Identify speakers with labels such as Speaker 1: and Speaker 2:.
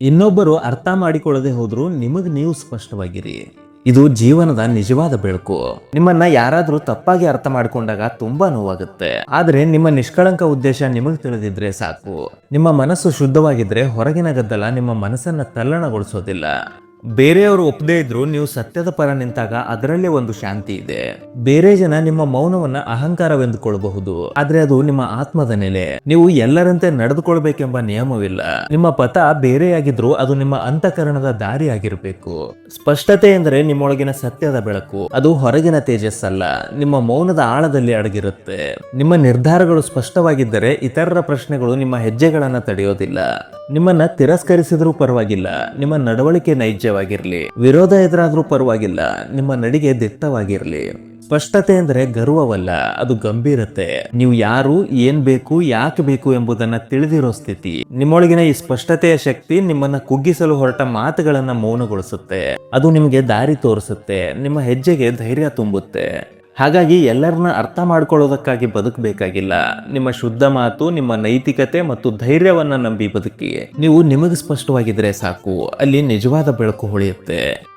Speaker 1: ಇನ್ನೊಬ್ಬರು ಅರ್ಥ ಮಾಡಿಕೊಳ್ಳದೆ ಹೋದ್ರು ನಿಮಗ್ ನೀವು ಸ್ಪಷ್ಟವಾಗಿರಿ. ಇದು ಜೀವನದ ನಿಜವಾದ ಬೆಳಕು. ನಿಮ್ಮನ್ನ ಯಾರಾದ್ರೂ ತಪ್ಪಾಗಿ ಅರ್ಥ ಮಾಡ್ಕೊಂಡಾಗ ತುಂಬಾ ನೋವಾಗುತ್ತೆ. ಆದ್ರೆ ನಿಮ್ಮ ನಿಷ್ಕಳಂಕ ಉದ್ದೇಶ ನಿಮಗ್ ತಿಳಿದಿದ್ರೆ ಸಾಕು. ನಿಮ್ಮ ಮನಸ್ಸು ಶುದ್ಧವಾಗಿದ್ರೆ ಹೊರಗಿನ ಗದ್ದಲ ನಿಮ್ಮ ಮನಸ್ಸನ್ನ ತಲ್ಲಣಗೊಳಿಸೋದಿಲ್ಲ. ಬೇರೆಯವರು ಒಪ್ಪದೇ ಇದ್ರು ನೀವು ಸತ್ಯದ ಪರ ನಿಂತಾಗ ಅದರಲ್ಲೇ ಒಂದು ಶಾಂತಿ ಇದೆ. ಬೇರೆ ಜನ ನಿಮ್ಮ ಮೌನವನ್ನ ಅಹಂಕಾರವೆಂದುಕೊಳ್ಳಬಹುದು ಆದ್ರೆ ಅದು ನಿಮ್ಮ ಆತ್ಮದ ನೆಲೆ. ನೀವು ಎಲ್ಲರಂತೆ ನಡೆದುಕೊಳ್ಬೇಕೆಂಬ ನಿಯಮವಿಲ್ಲ. ನಿಮ್ಮ ಪಥ ಬೇರೆಯಾಗಿದ್ರೂ ಅದು ನಿಮ್ಮ ಅಂತಃಕರಣದ ದಾರಿ ಆಗಿರಬೇಕು ಸ್ಪಷ್ಟತೆ ಎಂದರೆ ನಿಮ್ಮೊಳಗಿನ ಸತ್ಯದ ಬೆಳಕು. ಅದು ಹೊರಗಿನ ತೇಜಸ್ಸಲ್ಲ. ನಿಮ್ಮ ಮೌನದ ಆಳದಲ್ಲಿ ಅಡಗಿರುತ್ತೆ. ನಿಮ್ಮ ನಿರ್ಧಾರಗಳು ಸ್ಪಷ್ಟವಾಗಿದ್ದರೆ ಇತರರ ಪ್ರಶ್ನೆಗಳು ನಿಮ್ಮ ಹೆಜ್ಜೆಗಳನ್ನ ತಡೆಯೋದಿಲ್ಲ. ನಿಮ್ಮನ್ನ ತಿರಸ್ಕರಿಸಿದ್ರೂ ಪರವಾಗಿಲ್ಲ. ನಿಮ್ಮ ನಡವಳಿಕೆ ನೈಜವಾಗಿರ್ಲಿ ವಿರೋಧ ಎದುರಾದ್ರೂ ಪರವಾಗಿಲ್ಲ, ನಿಮ್ಮ ನಡಿಗೆ ದಿಟ್ಟವಾಗಿರಲಿ. ಸ್ಪಷ್ಟತೆ ಅಂದ್ರೆ ಗರ್ವವಲ್ಲ, ಅದು ಗಂಭೀರತೆ. ನೀವು ಯಾರು, ಏನ್ ಬೇಕು, ಯಾಕೆ ಬೇಕು ಎಂಬುದನ್ನ ತಿಳಿದಿರೋ ಸ್ಥಿತಿ. ನಿಮ್ಮೊಳಗಿನ ಈ ಸ್ಪಷ್ಟತೆಯ ಶಕ್ತಿ ನಿಮ್ಮನ್ನ ಕುಗ್ಗಿಸಲು ಹೊರಟ ಮಾತುಗಳನ್ನ ಮೌನಗೊಳಿಸುತ್ತೆ. ಅದು ನಿಮಗೆ ದಾರಿ ತೋರಿಸುತ್ತೆ, ನಿಮ್ಮ ಹೆಜ್ಜೆಗೆ ಧೈರ್ಯ ತುಂಬುತ್ತೆ. ಹಾಗಾಗಿ ಎಲ್ಲರನ್ನ ಅರ್ಥ ಮಾಡ್ಕೊಳ್ಳೋದಕ್ಕಾಗಿ ಬದುಕಬೇಕಾಗಿಲ್ಲ. ನಿಮ್ಮ ಶುದ್ಧ ಮಾತು, ನಿಮ್ಮ ನೈತಿಕತೆ ಮತ್ತು ಧೈರ್ಯವನ್ನು ನಂಬಿ ಬದುಕಿ ನೀವು ನಿಮಗೆ ಸ್ಪಷ್ಟವಾಗಿದ್ರೆ ಸಾಕು, ಅಲ್ಲಿ ನಿಜವಾದ ಬೆಳಕು ಹೊಳೆಯುತ್ತೆ.